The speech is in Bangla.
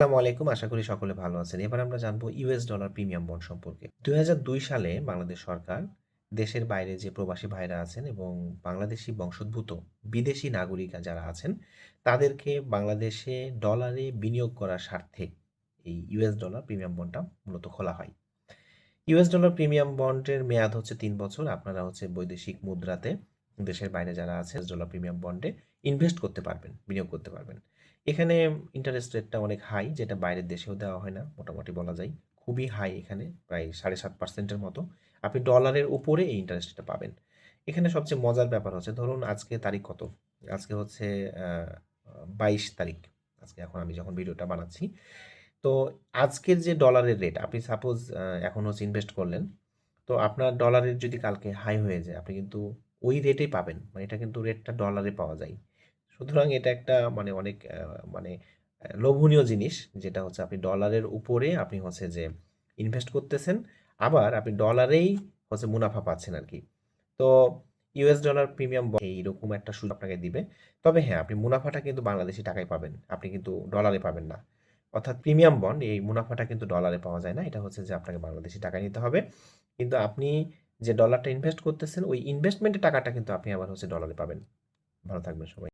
আসসালামু আলাইকুম। আশা করি সকলে ভালো আছেন। এবার আমরা জানব ইউএস ডলার প্রিমিয়াম বন্ড সম্পর্কে। দুই হাজার দুই সালে বাংলাদেশ সরকার দেশের বাইরে যে প্রবাসী ভাইরা আছেন এবং বাংলাদেশি বংশোদ্ভূত বিদেশি নাগরিক যারা আছেন, তাদেরকে বাংলাদেশে ডলারে বিনিয়োগ করার স্বার্থে এই ইউএস ডলার প্রিমিয়াম বন্ডটা মূলত খোলা হয়। ইউএস ডলার প্রিমিয়াম বন্ডের মেয়াদ হচ্ছে তিন বছর। আপনারা হচ্ছে বৈদেশিক মুদ্রাতে দেশের বাইরে যারা আছে ডলার প্রিমিয়াম বন্ডে ইনভেস্ট করতে পারবেন, বিনিয়োগ করতে পারবেন। এখানে ইন্টারেস্ট রেটটা অনেক হাই যেটা বাইরের দেশেও দেওয়া হয় না, মোটামুটি বলা যায়। খুবই হাই এখানে, প্রায় সাড়ে সাত পার্সেন্টের মতো। আপনি ডলারের উপরে এই ইন্টারেস্টটা পাবেন। এখানে সবচেয়ে মজার ব্যাপার হচ্ছে, ধরুন আজকে তারিখ কত? আজকে হচ্ছে বাইশ তারিখ। আজকে এখন আমি যখন ভিডিওটা বানাচ্ছি, তো আজকের যে ডলারের রেট আপনি সাপোজ এখন হচ্ছে ইনভেস্ট করলেন, তো আপনার ডলারের যদি কালকে হাই হয়ে যায়, আপনি কিন্তু ওই রেটেই পাবেন। মানে এটা কিন্তু রেটটা ডলারে পাওয়া যায়। সুতরাং এটা একটা মানে অনেক মানে লোভনীয় জিনিস। যেটা হচ্ছে আপনি ডলারের উপরে আপনি হচ্ছে যে ইনভেস্ট করতেছেন, আবার আপনি ডলারেই হচ্ছে মুনাফা পাচ্ছেন আর কি তো ইউএস ডলার প্রিমিয়াম এইরকম একটা সুযোগ আপনাকে দিবে। তবে হ্যাঁ আপনি মুনাফাটা কিন্তু বাংলাদেশি টাকায় পাবেন। আপনি কিন্তু ডলারে পাবেন না। অর্থাৎ প্রিমিয়াম বন্ড এই মুনাফাটা কিন্তু ডলারে পাওয়া যায় না। এটা হচ্ছে যে আপনাকে বাংলাদেশি টাকা নিতে হবে। কিন্তু আপনি যে ডলারটা ইনভেস্ট করতেছেন, ওই ইনভেস্টমেন্টের টাকাটা কিন্তু আপনি আবার হচ্ছে ডলারে পাবেন। ভালো থাকবেন সবাই।